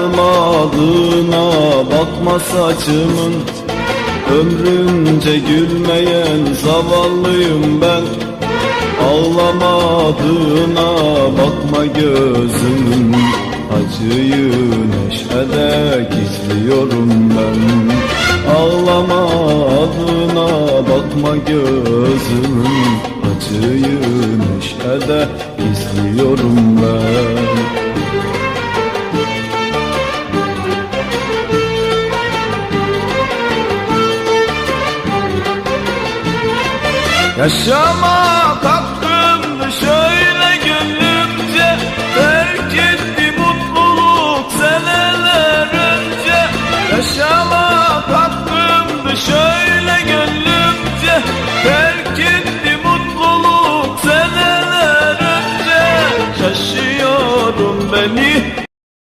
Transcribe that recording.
ağarmadığına bakma saçımın. Ömrümce gülmeyen zavallıyım ben. Ağlamadığına bakma gözümün. Acıyı neşede gizliyorum ben. Ağlamadığına bakma gözümün. Acıyı neşede gizliyorum ben Yaşama kalktım şöyle gönlümce. Terk etti mutluluk seneler önce. Yaşama kalktım şöyle gönlümce. Terk etti mutluluk seneler önce. Şaşıyorum beni.